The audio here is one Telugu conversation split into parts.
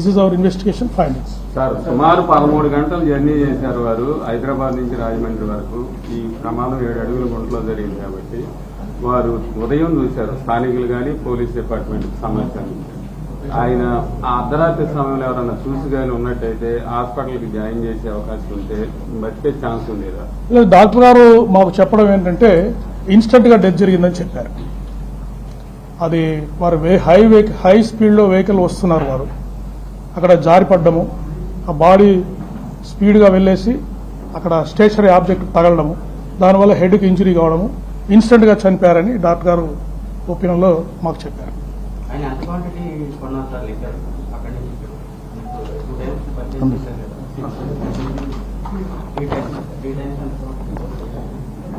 This is our investigation findings sir సుమారు పదమూడు గంటలు జర్నీ చేశారు వారు హైదరాబాద్ నుంచి రాజమండ్రి వరకు. ఈ ప్రమాదం ఏడు అడుగుల గుంటలో జరిగింది కాబట్టి వారు ఉదయం చూశారు. స్థానికులు కానీ పోలీస్ డిపార్ట్మెంట్ సమాచారం. ఆయన ఆ అర్ధరాత్రి సమయంలో ఎవరైనా చూసి కానీ ఉన్నట్టయితే హాస్పిటల్కి జాయిన్ చేసే అవకాశం ఉంటే బతికే ఛాన్స్ ఉండేదా? లేదు డాక్టర్ గారు మాకు చెప్పడం ఏంటంటే ఇన్స్టెంట్గా డెత్ జరిగిందని చెప్పారు. అది వారు హై వెహికల్ హై స్పీడ్లో వెహికల్ వస్తున్నారు వారు. అక్కడ జారిపడ్డము ఆ బాడీ స్పీడ్గా వెళ్ళేసి అక్కడ స్టేషనరీ ఆబ్జెక్ట్ తగలడము దానివల్ల హెడ్కి ఇంజరీ కావడము ఇన్స్టెంట్గా చనిపోయారని డాక్టర్ గారు ఒపీనియన్లో మాకు చెప్పారు?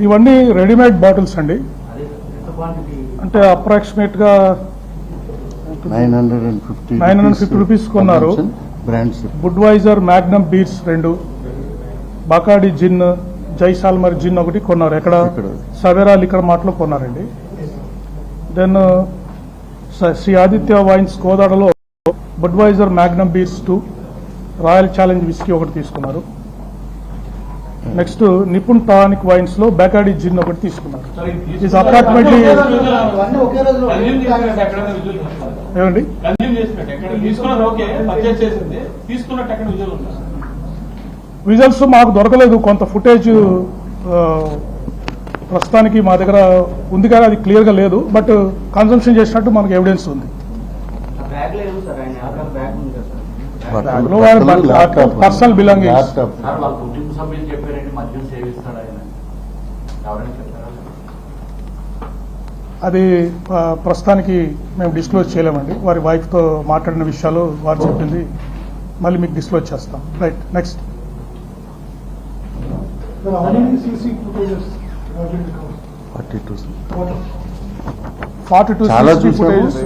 ఇవన్నీ రెడీమేడ్ బాటిల్స్ అండి. అంటే అప్రాక్సిమేట్గా nine hundred and fifty 950 rupees కొన్నారు. బ్రాండ్స్ బుడ్వైజర్ మ్యాగ్నమ్ బీర్స్ రెండు. బకాడి జిన్ జైసాల్మర్ జిన్ ఒకటి కొన్నారు. ఎక్కడ. సవేరా లిక్కర్ మార్ట్లో కొన్నారండి. Then Shri Aditya wines కోదాడలో Budweiser Magnum beers two Royal Challenge whisky ఒకటి తీసుకున్నారు. నెక్స్ట్ నిపుణ్ టానిక్ వైన్స్లో బకాడి జిన్ ఒకటి తీసుకున్నారు. ఇది ఉందా? ఏమండి? కన్జ్యూమ్ చేసినట్టు ఎక్కడ తీసుకున్నారు ఓకే పర్చేస్ చేసింది తీసుకున్నట్టు ఎక్కడ విజువల్ ఉందా విజువల్స్ మాకు దొరకలేదు. కొంత ఫుటేజ్ ప్రస్తుతానికి మా దగ్గర ఉంది కానీ అది క్లియర్గా లేదు. బట్ కన్సంప్షన్ చేసినట్టు మనకు ఎవిడెన్స్ ఉంది. బ్యాగ్ లేదు సభ్యులు చెప్పారంటే మద్యం సేవిస్తాడు ఆయన ఎవరైనా చెప్పారా? అది ప్రస్తుతానికి మేము డిస్క్లోజ్ చేయలేమండి. వారి వైఫ్తో మాట్లాడిన విషయాలు వారు చెప్పింది. మళ్ళీ మీకు డిస్క్లోజ్ చేస్తాం. రైట్ నెక్స్ట్ ఫార్టీ టూ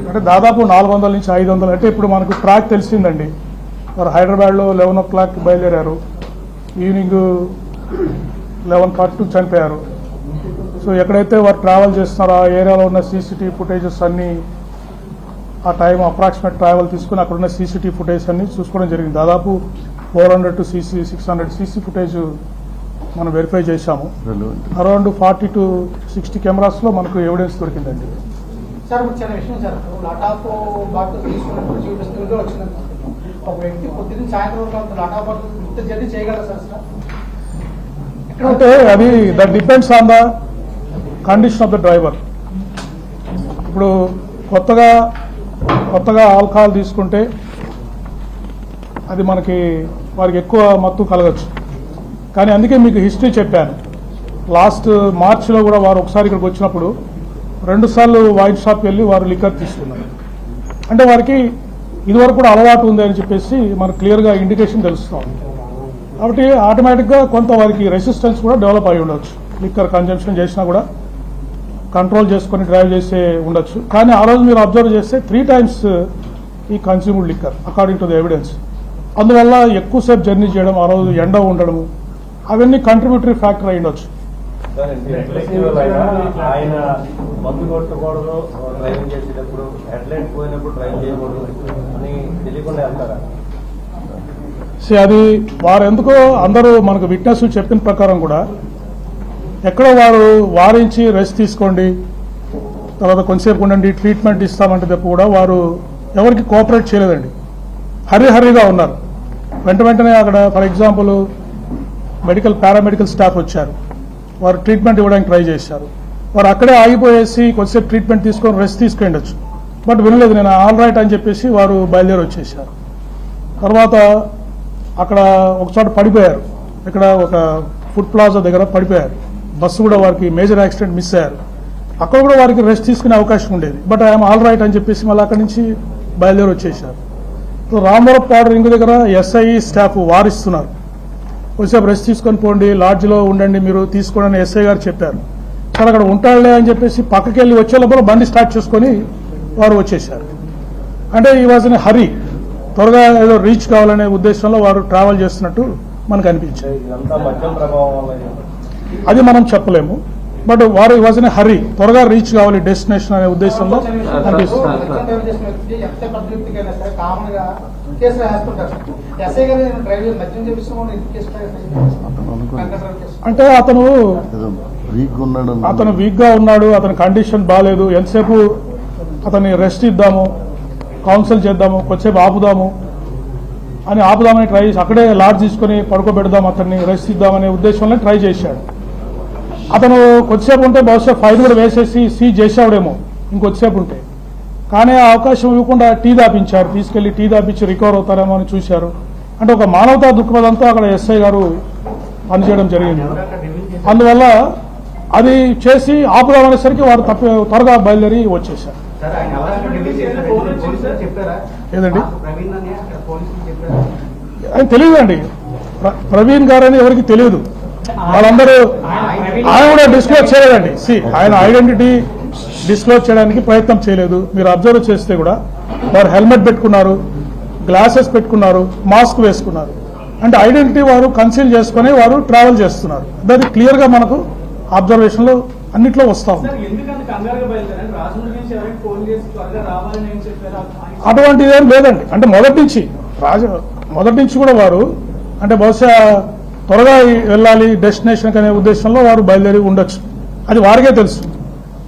అంటే దాదాపు నాలుగు వందల నుంచి ఐదు వందలు అంటే ఇప్పుడు మనకు ట్రాక్ తెలిసిందండి. వారు హైదరాబాద్లో లెవెన్ ఓ క్లాక్ బయలుదేరారు. ఈవినింగ్ లెవెన్ ఫార్టీ టూ చనిపోయారు. సో ఎక్కడైతే వారు ట్రావెల్ చేస్తున్నారో ఆ ఏరియాలో ఉన్న సీసీటీవీ ఫుటేజెస్ అన్ని ఆ టైం అప్రాక్సిమేట్ ట్రావెల్ తీసుకుని అక్కడ ఉన్న సీసీటీవీ ఫుటేజ్ అన్ని చూసుకోవడం జరిగింది. దాదాపు four hundred to CC six hundred CC footage మనం వెరిఫై చేశాము. అరౌండ్ ఫార్టీ టు సిక్స్టీ కెమెరాస్లో మనకు ఎవిడెన్స్ దొరికిందండి. సార్ చిన్న విషయం సార్. తీసుకున్నప్పుడు చూపిస్తుందో ఒక వ్యక్తి పొద్దున్న సాయంత్రం వరకు అంత ఇంత జర్నీ చేయగలరా సార్? అంటే అది that depends on the condition of the driver. ఇప్పుడు కొత్తగా కొత్తగా ఆల్కహాల్ తీసుకుంటే అది మనకి వారికి ఎక్కువ మత్తు కలగచ్చు. కానీ అందుకే మీకు హిస్టరీ చెప్పాను. లాస్ట్ మార్చిలో కూడా వారు ఒకసారి ఇక్కడికి వచ్చినప్పుడు రెండు సార్లు వైన్ షాప్కి వెళ్ళి వారు లిక్కర్ తీసుకున్నారు. అంటే వారికి ఇదివరకు కూడా అలవాటు ఉంది అని చెప్పేసి మనకు క్లియర్గా ఇండికేషన్ తెలుస్తాం కాబట్టి ఆటోమేటిక్గా కొంత వారికి రెసిస్టెన్స్ కూడా డెవలప్ అయి ఉండొచ్చు. లిక్కర్ కన్జంప్షన్ చేసినా కూడా కంట్రోల్ చేసుకొని డ్రైవ్ చేసే ఉండొచ్చు. కానీ ఆ రోజు మీరు అబ్జర్వ్ చేస్తే త్రీ టైమ్స్ uh, ఈ consumed liquor according to the evidence అందువల్ల ఎక్కువసేపు జర్నీ చేయడం ఆ రోజు ఎండ ఉండడము అవన్నీ కంట్రిబ్యూటరీ ఫ్యాక్టర్ అయి ఉండొచ్చు. ఆయన మందు కొట్టకూడదు డ్రైవింగ్ చేసేటప్పుడు హెడ్లైట్ పోయినప్పుడు డ్రైవ్ చేయకూడదు అని తెలియకుండా వెళ్తారా? అది వారు ఎందుకో అందరూ మనకు విట్నెస్ చెప్పిన ప్రకారం కూడా ఎక్కడో వారు వారించి రెస్ట్ తీసుకోండి తర్వాత కొంతసేపు ఉండండి ట్రీట్మెంట్ ఇస్తామంటే తప్ప కూడా వారు ఎవరికి కోఆపరేట్ చేయలేదండి. హరి హరిగా ఉన్నారు. వెంట వెంటనే అక్కడ for example medical paramedical staff వచ్చారు. వారు ట్రీట్మెంట్ ఇవ్వడానికి ట్రై చేశారు. వారు అక్కడే ఆగిపోయేసి కొద్దిసేపు ట్రీట్మెంట్ తీసుకొని రెస్ట్ తీసుకెళ్ళొచ్చు. బట్ వినలేదు నేను ఆల్ రైట్ అని చెప్పేసి వారు బయలుదేరి వచ్చేసారు. తర్వాత అక్కడ ఒకచోట పడిపోయారు. ఇక్కడ ఒక ఫుడ్ ప్లాజా దగ్గర పడిపోయారు. బస్సు కూడా వారికి మేజర్ యాక్సిడెంట్ మిస్ అయ్యారు. అక్కడ కూడా వారికి రెస్ట్ తీసుకునే అవకాశం ఉండేది. బట్ ఐఎమ్ ఆల్ రైట్ అని చెప్పేసి మళ్ళీ అక్కడి నుంచి బయలుదేరి వచ్చేసారు. సో రామవరం పౌడర్ రింగ్ దగ్గర ఎస్ఐ స్టాఫ్ వారిస్తున్నారు. కొద్దిసేపు రెస్ట్ తీసుకొని పోండి లాడ్జ్లో ఉండండి మీరు తీసుకోండి అని ఎస్ఐ గారు చెప్పారు. కానీ అక్కడ ఉంటాడులే అని చెప్పేసి పక్కకి వెళ్ళి వచ్చే లోపల బండి స్టార్ట్ చేసుకొని వారు వచ్చేసారు అంటే ఈ వాజ్ ఇన్ హరి త్వరగా ఏదో రీచ్ కావాలనే ఉద్దేశంలో వారు ట్రావెల్ చేస్తున్నట్టు మనకు అనిపించింది వల్ల అది మనం చెప్పలేము. బట్ వారు వాజ్ ఇన్ హరీ త్వరగా రీచ్ కావాలి డెస్టినేషన్ అనే ఉద్దేశంలో అనిపిస్తుంది. అంటే అతను. అతను వీక్గా ఉన్నాడు అతని కండిషన్ బాగాలేదు ఎంతసేపు అతన్ని రెస్ట్ ఇద్దాము కౌన్సిల్ చేద్దాము కొద్దిసేపు ఆపుదాము అని ఆపుదామని ట్రై చేసి అక్కడే లాడ్జ్ తీసుకొని పడుకోబెడదాం అతన్ని రెస్ట్ ఇద్దామనే ఉద్దేశంలో ట్రై చేశాడు. అతను కొద్దిసేపు ఉంటే బహుశా ఫైన్ కూడా వేసేసి సీజ్ చేసేవాడేమో ఇంకొద్దిసేపు ఉంటే. కానీ ఆ అవకాశం ఇవ్వకుండా టీ దాపించారు తీసుకెళ్ళి టీ దాపించి రికవర్ అవుతారేమో అని చూశారు. అంటే ఒక మానవతా దృక్పథంతో అక్కడ ఎస్ఐ గారు పనిచేయడం జరిగింది. అందువల్ల అది చేసి ఆపుదామనేసరికి వారు తప్ప త్వరగా బయలుదేరి వచ్చేసారు ఆయన ఏదండి? మాకు ప్రవీణ్ గారు అని ఎవరికి తెలియదు. వాళ్ళందరూ ఆయన కూడా డిస్క్లోజ్ చేయలేదండి. సి ఆయన ఐడెంటిటీ డిస్క్లోజ్ చేయడానికి ప్రయత్నం చేయలేదు. మీరు అబ్జర్వ్ చేస్తే కూడా వారు హెల్మెట్ పెట్టుకున్నారు గ్లాసెస్ పెట్టుకున్నారు మాస్క్ వేసుకున్నారు. అంటే ఐడెంటిటీ వారు కన్సీల్ చేసుకుని వారు ట్రావెల్ చేస్తున్నారు. అది క్లియర్గా మనకు అబ్జర్వేషన్లో అన్నిట్లో వస్తా ఉంది అటువంటిది ఏం లేదండి. అంటే మొదటి నుంచి రాజ మొదటి నుంచి కూడా వారు అంటే బహుశా త్వరగా వెళ్ళాలి డెస్టినేషన్ అనే ఉద్దేశంలో వారు బయలుదేరి ఉండొచ్చు. అది వారికే తెలుసు.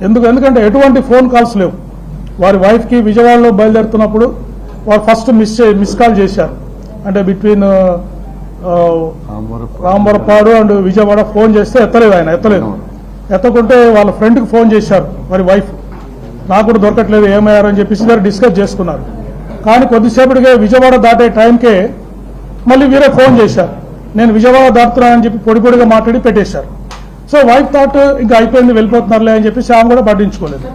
ఎందుకు ఎందుకంటే ఎటువంటి ఫోన్ కాల్స్ లేవు. వారి వైఫ్కి విజయవాడలో బయలుదేరుతున్నప్పుడు వారు ఫస్ట్ మిస్ చే- మిస్ కాల్ చేశారు. అంటే between Ramavarapu- Rambarapadu. And Vijayawada phone చేస్తే ఎత్తలేదు ఆయన ఎత్తలేదు. ఎత్తకుంటే వాళ్ళ ఫ్రెండ్కి ఫోన్ చేశారు. వారి వైఫ్ నాకు కూడా దొరకట్లేదు ఏమయ్యారని చెప్పేసి ఇద్దరు డిస్కస్ చేసుకున్నారు. కానీ కొద్దిసేపటికే విజయవాడ దాటే టైంకే మళ్ళీ వీరే ఫోన్ చేశారు. నేను విజయవాడ దాటుతున్నానని చెప్పి పొడి పొడిగా మాట్లాడి పెట్టేశారు. సో వైఫ్ థాట్ ఇంకా అయిపోయింది వెళ్ళిపోతున్నారులే అని చెప్పేసి ఆమె కూడా పట్టించుకోలేదు.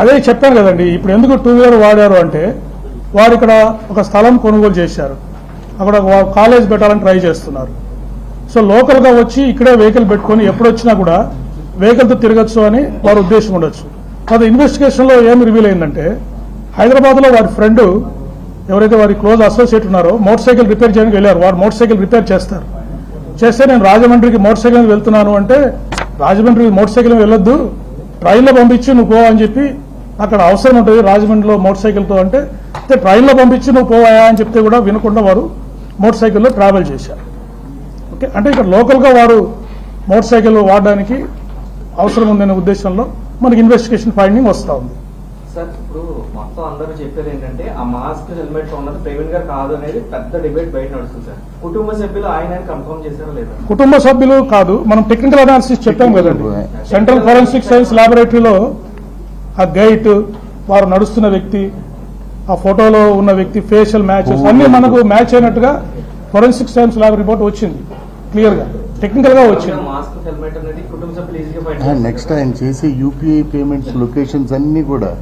అదే చెప్పాను కదండి ఇప్పుడు ఎందుకు టూ వీలర్ వాడారు అంటే వారు ఇక్కడ ఒక స్థలం కొనుగోలు చేశారు. అక్కడ ఒక కాలేజ్ పెట్టాలని ట్రై చేస్తున్నారు. సో లోకల్గా వచ్చి ఇక్కడే వెహికల్ పెట్టుకొని ఎప్పుడొచ్చినా కూడా వెహికల్తో తిరగచ్చు అని వారి ఉద్దేశం ఉండొచ్చు. అది ఇన్వెస్టిగేషన్లో ఏం రివీల్ అయిందంటే హైదరాబాద్లో వారి ఫ్రెండ్ ఎవరైతే వారి క్లోజ్ అసోసియేట్ ఉన్నారో మోటార్ సైకిల్ రిపేర్ చేయడానికి వెళ్ళారు. వారు మోటార్ సైకిల్ రిపేర్ చేస్తారు. చేస్తే నేను రాజమండ్రికి మోటార్ సైకిల్ వెళ్తున్నాను అంటే రాజమండ్రికి మోటార్ సైకిల్ వెళ్ళొద్దు ట్రైన్లో పంపించి నువ్వు పో అని చెప్పి అక్కడ అవసరం ఉంటుంది రాజమండ్రిలో మోటార్ సైకిల్తో అంటే ట్రైన్లో పంపించి నువ్వు పోవాయా అని చెప్తే కూడా వినకుండా వారు మోటార్ సైకిల్లో ట్రావెల్ చేశారు. ఓకే? అంటే ఇక్కడ లోకల్గా వారు మోటార్ సైకిల్ వాడడానికి అవసరం ఉందనే ఉద్దేశంలో మనకి ఇన్వెస్టిగేషన్ ఫైండింగ్ వస్తూ ఉంది. సార్ ఇప్పుడు మొత్తం అందరూ చెప్పేది ఏంటంటే ఆ మాస్క్ హెల్మెట్ ఉన్నది ప్రవీణ్ గారు కాదు అనేది పెద్ద డిబేట్ బయట నడుస్తుంది సార్. కుటుంబ సభ్యులు ఆయన కన్ఫర్మ్ చేశారా లేదా? కుటుంబ సభ్యులు కాదు మనం టెక్నికల్ అనాలిసిస్ చెప్పాం కదండి. సెంట్రల్ ఫోరెన్సిక్ సైన్స్ ల్యాబొరేటరీలో ఆ గైట్ వారు నడుస్తున్న వ్యక్తి ఆ ఫోటోలో ఉన్న వ్యక్తి ఫేషియల్ మ్యాచెస్ అన్ని మనకు మ్యాచ్ అయినట్టుగా ఫోరెన్సిక్ సైన్స్ ల్యాబ్ రిపోర్ట్ వచ్చింది. క్లియర్గా. టెక్నికల్గా వచ్చింది. నెక్స్ట్ ఆయన చేసే యూపీఐ పేమెంట్స్ లొకేషన్స్ అన్ని కూడా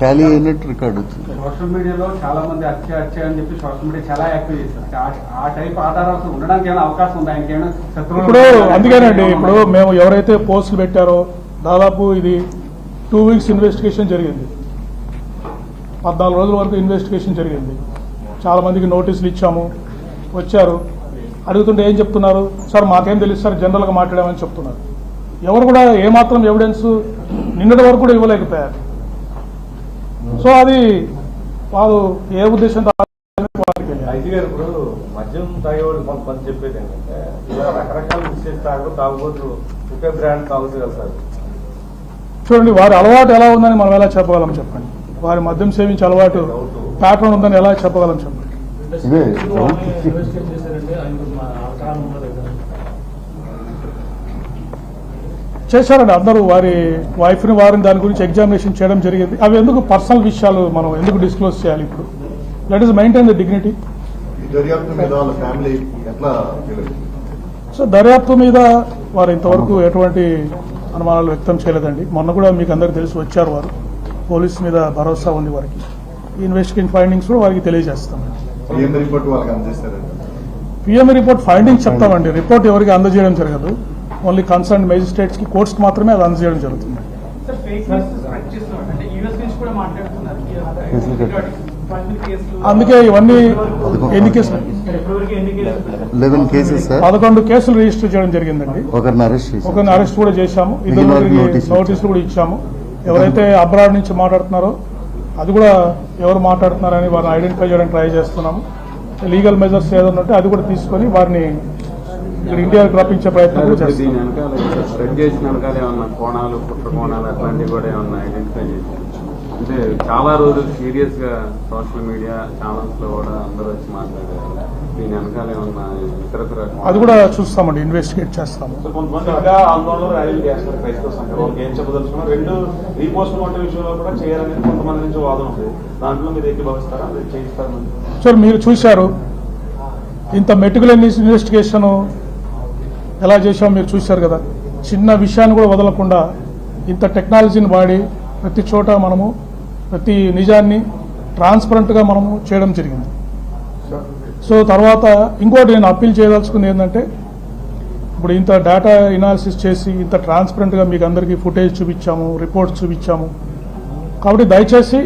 టాలీ అయినట్టు రికార్డ్ వచ్చింది. సోషల్ మీడియాలో చాలా మంది హత్య హత్య అని చెప్పి సోషల్ మీడియా చాలా యాక్టివ్ చేస్తారు. ఆ- టైప్ ఆధారాలు ఉండడానికి ఏమైనా అవకాశం ఉంది? ఆయనకి ఏమైనా శత్రువులు ఇప్పుడు? అందుకేనండి ఇప్పుడు మేము ఎవరైతే పోస్టులు పెట్టారో దాదాపు ఇది టూ వీక్స్ ఇన్వెస్టిగేషన్ జరిగింది. పద్నాలుగు రోజుల వరకు ఇన్వెస్టిగేషన్ జరిగింది. చాలా మందికి నోటీసులు ఇచ్చాము. వచ్చారు. అడుగుతుంటే ఏం చెప్తున్నారు? సార్ మాకేం తెలుసు సార్ జనరల్గా మాట్లాడామని చెప్తున్నారు. ఎవరు కూడా ఏమాత్రం ఎవిడెన్స్ నిన్నటి వరకు కూడా ఇవ్వలేకపోయారు. సో అది వారు ఏ ఉద్దేశంతో గారు ఇప్పుడు మద్యం తాగేవాళ్ళు కొంతమంది చెప్పేది ఏంటంటే ఇలా రకరకాల విషయాలు తాగు తాగుబోతు ఒకే బ్రాండ్ తాగుతూ వెళ్తారు చూడండి వారి అలవాటు ఎలా ఉందని మనం ఎలా చెప్పగలం చెప్పండి. వారి మద్యం సేవించే అలవాటు ప్యాటర్న్ ఉందని ఎలా చెప్పగలం చెప్పండి? చేశారండి అందరూ వారి వైఫ్ని వారిని దాని గురించి ఎగ్జామినేషన్ చేయడం జరిగింది. అవి ఎందుకు పర్సనల్ విషయాలు మనం ఎందుకు డిస్క్లోజ్ చేయాలి ఇప్పుడు? Let us maintain the dignity? So దర్యాప్తు మీద వారు ఇంతవరకు ఎటువంటి అనుమానాలు వ్యక్తం చేయలేదండి. మొన్న కూడా మీకు అందరికీ తెలిసి వచ్చారు వారు. పోలీస్ మీద భరోసా ఉంది వారికి. ఈ ఇన్వెస్టిగేషన్ ఫైండింగ్స్ కూడా వారికి తెలియజేస్తాం. పిఎం రిపోర్ట్ ఫైండింగ్స్ చెప్తామండి. రిపోర్ట్ ఎవరికి అందజేయడం జరగదు. ఓన్లీ కన్సర్న్ మేజిస్ట్రేట్స్కి కోర్ట్స్ మాత్రమే అది అందజేయడం జరుగుతుంది. అందుకే ఇవన్నీ ఎన్ని కేసులు? లెవెన్ కేసెస్ సార్ పదకొండు కేసులు రిజిస్టర్ చేయడం జరిగిందండి. ఒకరిని అరెస్ట్ చేశారు ఒకరిని అరెస్ట్ కూడా చేశాము. ఇద్దరు నోటీసులు కూడా ఇచ్చాము. ఎవరైతే అబ్రాడ్ నుంచి మాట్లాడుతున్నారో అది కూడా ఎవరు మాట్లాడుతున్నారని వారిని ఐడెంటిఫై చేయడానికి ట్రై చేస్తున్నాము. లీగల్ మెజర్స్ ఏదైనా ఉంటే అది కూడా తీసుకొని వారిని ఇక్కడ ఇండియాకి రప్పించే ప్రయత్నం చేస్తాం అంటే చాలా రోజులు సీరియస్గా సోషల్ మీడియా ఛానల్స్లో కూడా అందరూ వచ్చి మాట్లాడారు. దీని వెనకాల ఏమన్నా ఇతరత్ర అది కూడా చూస్తామండి ఇన్వెస్టిగేట్ చేస్తాము. సో కొంతమంది ఇంకా ఆందోళనలు ర్యాలీలు క్రైస్తవ సంఘం. వాళ్ళకి ఏం చెప్పదలుచుకున్నారు? రెండు రీపోస్ట్ వంటి విషయంలో కూడా చేయాలనేది కొంతమంది నుంచి వాదన ఉంది. దాంట్లో మీరు ఏకీభవిస్తారా మీరు చేయిస్తారా? సార్ మీరు చూశారు. ఇంత మెటికులర్ ఇన్వెస్టిగేషన్ ఎలా చేశామో మీరు చూశారు కదా. చిన్న విషయాన్ని కూడా వదలకుండా ఇంత టెక్నాలజీని వాడి ప్రతి చోట మనము ప్రతి నిజాన్ని ట్రాన్స్పరెంట్గా మనము చేయడం జరిగింది. సో తర్వాత ఇంకోటి నేను అప్పీల్ చేయదలుచుకుంది ఏంటంటే ఇప్పుడు ఇంత డేటా ఇనాలిసిస్ చేసి ఇంత ట్రాన్స్పరెంట్గా మీకు అందరికీ ఫుటేజ్ చూపించాము రిపోర్ట్స్ చూపించాము. కాబట్టి దయచేసి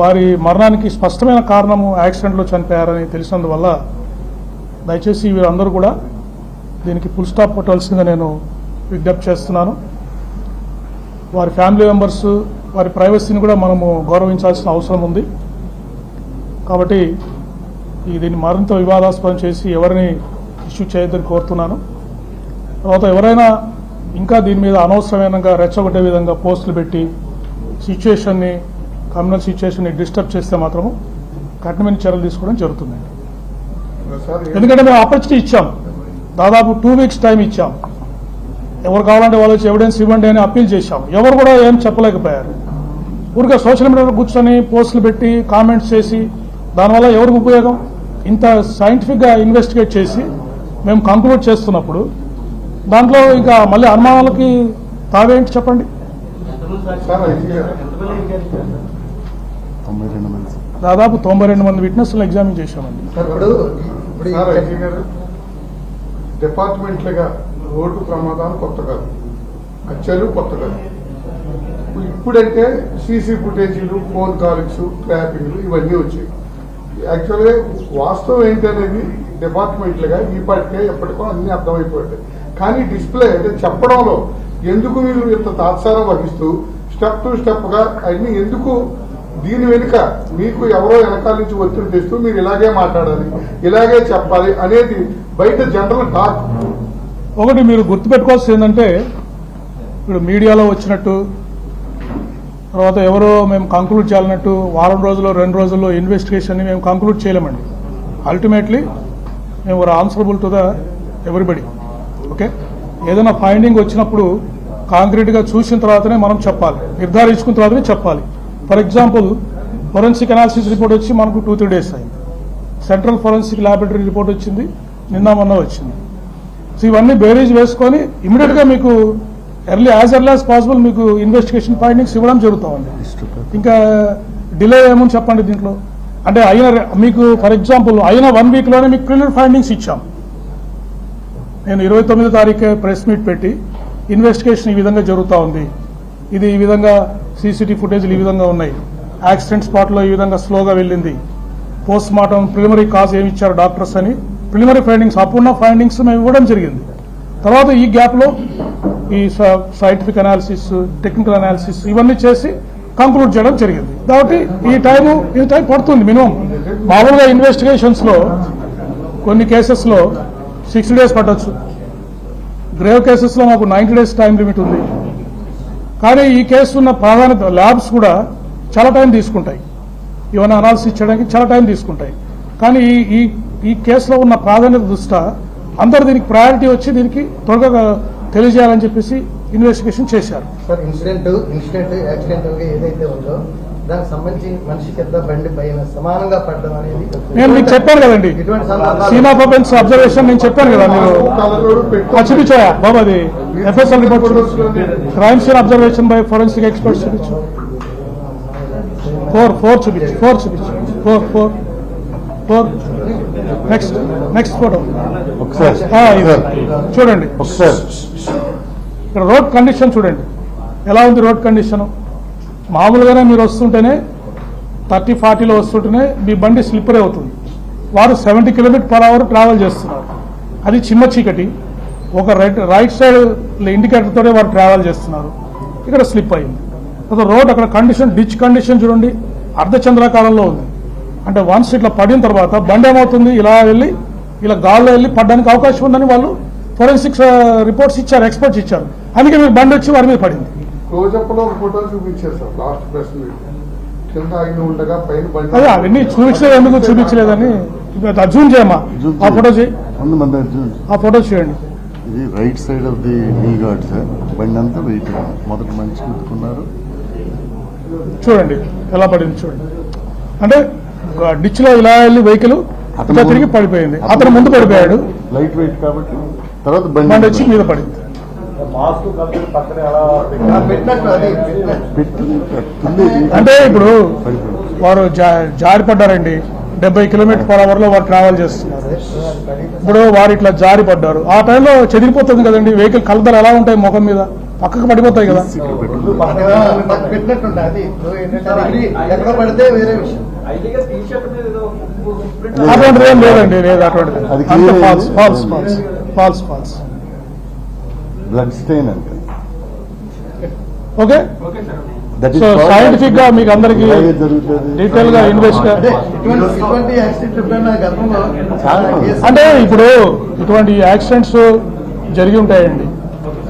వారి మరణానికి స్పష్టమైన కారణము యాక్సిడెంట్లో చనిపోయారని తెలిసినందువల్ల దయచేసి వీరందరూ కూడా దీనికి ఫుల్ స్టాప్ కొట్టాల్సిందిగా నేను విజ్ఞప్తి చేస్తున్నాను. వారి ఫ్యామిలీ మెంబర్స్ వారి ప్రైవసీని కూడా మనము గౌరవించాల్సిన అవసరం ఉంది. కాబట్టి ఈ దీన్ని మరింత వివాదాస్పదం చేసి ఎవరిని ఇష్యూ చేయొద్దని కోరుతున్నాను. తర్వాత ఎవరైనా ఇంకా దీని మీద అనవసరమైనగా రెచ్చగొట్టే విధంగా పోస్టులు పెట్టి సిచ్యుయేషన్ని కమ్యూనల్ సిచ్యుయేషన్ని డిస్టర్బ్ చేస్తే మాత్రము కఠినమైన చర్యలు తీసుకోవడం జరుగుతుంది. ఎందుకంటే మేము ఆపర్చునిటీ ఇచ్చాం. దాదాపు టూ వీక్స్ టైం ఇచ్చాం. ఎవరు కావాలంటే వాళ్ళు వచ్చి ఎవిడెన్స్ ఇవ్వండి అని అప్పీల్ చేశాం ఎవరు కూడా ఏం చెప్పలేకపోయారు. ఊరికే సోషల్ మీడియాలో కూర్చొని పోస్టులు పెట్టి కామెంట్స్ చేసి దానివల్ల ఎవరికి ఉపయోగం? ఇంత సైంటిఫిక్గా ఇన్వెస్టిగేట్ చేసి మేము కంక్లూడ్ చేస్తున్నప్పుడు దాంట్లో ఇంకా మళ్ళీ అనుమానాలకి తావేంటి చెప్పండి. దాదాపు తొంభై రెండు మంది విట్నెస్లు ఎగ్జామిన్ చేశామండి. డిపార్ట్మెంట్లుగా రోడ్డు ప్రమాదాలు కొత్త కాదు. హత్యలు కొత్త కాదు. ఇప్పుడంటే సీసీ ఫుటేజీలు ఫోన్ కాలింగ్స్ ట్రాపింగ్లు ఇవన్నీ వచ్చాయి. యాక్చువల్గా వాస్తవం ఏంటనేది డిపార్ట్మెంట్లుగా ఈ పాటికే ఎప్పటికో అన్ని అర్థమైపోయాయి. కానీ డిస్ప్లే అంటే చెప్పడంలో ఎందుకు మీరు ఇంత తాత్సారం వహిస్తూ స్టెప్ టు స్టెప్గా అన్ని ఎందుకు దీని వెనుక మీకు ఎవరో వెనకాల నుంచి ఒత్తిడి తెస్తూ మీరు ఇలాగే మాట్లాడాలి ఇలాగే చెప్పాలి అనేది బయట జనరల్ టాక్. ఒకటి మీరు గుర్తుపెట్టుకోవాల్సింది ఏంటంటే ఇప్పుడు మీడియాలో వచ్చినట్టు తర్వాత ఎవరో మేము కంక్లూడ్ చేయాలన్నట్టు వారం రోజుల్లో రెండు రోజుల్లో ఇన్వెస్టిగేషన్ని మేము కంక్లూడ్ చేయలేమండి. అల్టిమేట్లీ మేము answerable to the everybody okay ఏదైనా ఫైండింగ్ వచ్చినప్పుడు కాంక్రీట్గా చూసిన తర్వాతనే మనం చెప్పాలి. నిర్ధారించుకున్న తర్వాతనే చెప్పాలి. For example forensic analysis report వచ్చి మనకు టూ త్రీ డేస్ అయింది. సెంట్రల్ ఫొరెన్సిక్ ల్యాబొరేటరీ రిపోర్ట్ వచ్చింది. నిన్న మొన్న వచ్చింది. సో ఇవన్నీ బేరీజ్ వేసుకొని ఇమీడియట్గా మీకు early as early as possible మీకు ఇన్వెస్టిగేషన్ ఫైండింగ్స్ ఇవ్వడం జరుగుతామండి ఇంకా డిలే ఏమని చెప్పండి దీంట్లో? అంటే అయిన మీకు ఫర్ ఎగ్జాంపుల్ అయిన వన్ వీక్లోనే మీకు క్లియర్ ఫైండింగ్స్ ఇచ్చాం. నేను ఇరవై తొమ్మిదో తారీఖు ప్రెస్ మీట్ పెట్టి ఇన్వెస్టిగేషన్ ఈ విధంగా జరుగుతూ ఉంది. ఇది ఈ విధంగా సీసీటీవీ ఫుటేజ్లు ఈ విధంగా ఉన్నాయి. యాక్సిడెంట్ స్పాట్లో ఈ విధంగా స్లోగా వెళ్ళింది. పోస్ట్ మార్టం ప్రిలిమరీ కాజ్ ఏమి ఇచ్చారు డాక్టర్స్ అని? ప్రిలిమరీ ఫైండింగ్స్ అప్పుడున్న ఫైండింగ్స్ మేము ఇవ్వడం జరిగింది. తర్వాత ఈ గ్యాప్లో ఈ సైంటిఫిక్ అనాలిసిస్ టెక్నికల్ అనాలిసిస్ ఇవన్నీ చేసి కంక్లూడ్ చేయడం జరిగింది. కాబట్టి ఈ టైము ఈ టైం పడుతుంది మినిమం. మామూలుగా ఇన్వెస్టిగేషన్స్లో కొన్ని కేసెస్లో సిక్స్ డేస్ పట్టచ్చు. గ్రేవ్ కేసెస్లో మాకు నైన్టీ డేస్ టైం లిమిట్ ఉంది. కానీ ఈ కేసు ఉన్న ప్రాధాన్యత ల్యాబ్స్ కూడా చాలా టైం తీసుకుంటాయి. ఇవన్నీ అనాలిసిస్ చేయడానికి చాలా టైం తీసుకుంటాయి. కానీ ఈ ఈ కేసులో ఉన్న ప్రాధాన్యత దృష్ట్యా అందరు దీనికి ప్రయారిటీ వచ్చి దీనికి త్వరగా తెలియజేయాలని చెప్పేసి ఇన్వెస్టిగేషన్ చేశారు. సార్ ఇన్సిడెంట్ ఇన్సిడెంట్ యాక్సిడెంటల్గా ఏదైతే ఉందో దానికి సంబంధించి మనిషి కింద బండి పైన సమానంగా పడడం అనేది నేను మీకు చెప్పాను కదండి. సీన్ ఆఫ్ అఫెన్స్ అబ్జర్వేషన్ నేను చెప్పాను కదా మీరు. చూపించాయా బాబా అది FSL report crime scene observation by forensic experts చూపించు. ఫోర్ ఫోర్ చూపించు ఫోర్ చూపించు. Four four four next next photo ఒకసారి. చూడండి. ఒకసారి. ఇక్కడ రోడ్ కండిషన్ చూడండి. ఎలా ఉంది రోడ్ కండిషన్ మామూలుగానే మీరు వస్తుంటేనే థర్టీ ఫార్టీలో వస్తుంటేనే మీ బండి స్లిప్పర్ అవుతుంది. వారు seventy kilometer per hour travel చేస్తున్నారు. అది చిమ్మ చీకటి. ఒక రైట్ రైట్ సైడ్ ఇండికేటర్తోనే వారు ట్రావెల్ చేస్తున్నారు. ఇక్కడ స్లిప్ అయింది. రోడ్ అక్కడ కండిషన్ డిచ్ కండిషన్ చూడండి. అర్ధచంద్రాకారంలో ఉంది. అంటే వన్స్ ఇట్లా పడిన తర్వాత బండి ఏమవుతుంది? ఇలా వెళ్ళి ఇలా గాల్లో వెళ్ళి పడడానికి అవకాశం ఉందని వాళ్ళు ఫోరెన్సిక్స్ రిపోర్ట్స్ ఇచ్చారు ఎక్స్పర్ట్స్ ఇచ్చారు. అందుకే మీకు బండి వచ్చి వారి మీద పడింది. అదే అవన్నీ చూపించలేదు ఎందుకు చూపించలేదని జూమ్ చేయమ్మా. ఆ ఫోటో చేయి. ఆ ఫోటో చేయండి ఇది right side of the knee guard sir బండి అంతా వెయిట్ మొదటి మంచి చూడండి ఎలా పడింది చూడండి. అంటే డిచ్లో ఇలా వెళ్ళి వెహికల్ అతను తిరిగి పడిపోయింది. అతను ముందు పడిపోయాడు. లైట్ వెయిట్ కాబట్టి తర్వాత బండి వచ్చి మీద పడింది. అంటే ఇప్పుడు. వారు జా- జారి పడ్డారండి. డెబ్బై కిలోమీటర్ పర్ అవర్లో వారు ట్రావెల్ చేస్తున్నారు. ఇప్పుడు వారు ఇట్లా జారి పడ్డారు. ఆ టైంలో చెదిరిపోతుంది కదండి. వెహికల్ కలదలు ఎలా ఉంటాయి ముఖం మీద? పక్కకు పడిపోతాయి కదా. అటువంటిది ఏం లేదండి లేదు అటువంటిది false. False false false false blood stain అంటే okay okay sir that so సైంటిఫిక్గా మీకు అందరికి డీటెయిల్గా ఇన్వెస్ట్ అంటే ఇప్పుడు ఇటువంటి యాక్సిడెంట్స్ జరిగి ఉంటాయండి.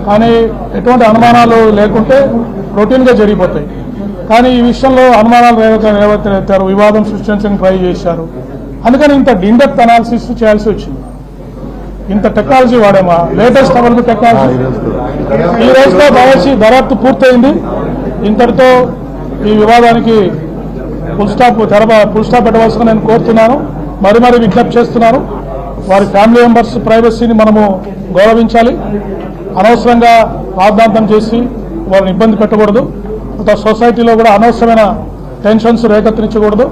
కానీ ఎటువంటి అనుమానాలు లేకుంటే రొటీన్గా జరిగిపోతాయి. కానీ ఈ విషయంలో అనుమానాలు రేవత రేవతారు వివాదం సృష్టించడానికి ట్రై చేశారు. అందుకని ఇంత డిండెప్త్ అనాలిసిస్ చేయాల్సి వచ్చింది. ఇంత టెక్నాలజీ వాడామా? లేటెస్ట్ అవైలబుల్ టెక్నాలజీ ఈ రోజులో దయచేసి దర్యాప్తు పూర్తయింది. ఇంతటితో ఈ వివాదానికి ఫుల్ స్టాప్ తెరబ ఫుల్ స్టాప్ పెట్టవలసిన నేను కోరుతున్నాను. మరి మరి విజ్ఞప్తి చేస్తున్నాను. వారి ఫ్యామిలీ మెంబర్స్ ప్రైవసీని మనము గౌరవించాలి. అనవసరంగా రాద్ధాంతం చేసి వారిని ఇబ్బంది పెట్టకూడదు. సొసైటీలో కూడా అనవసరమైన టెన్షన్స్ రేకెత్తించకూడదు.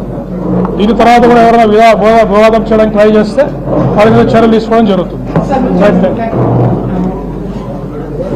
దీని తర్వాత కూడా ఎవరైనా వివా- వివా- వివాదం చేయడానికి ట్రై చేస్తే వారి మీద చర్యలు తీసుకోవడం జరుగుతుంది.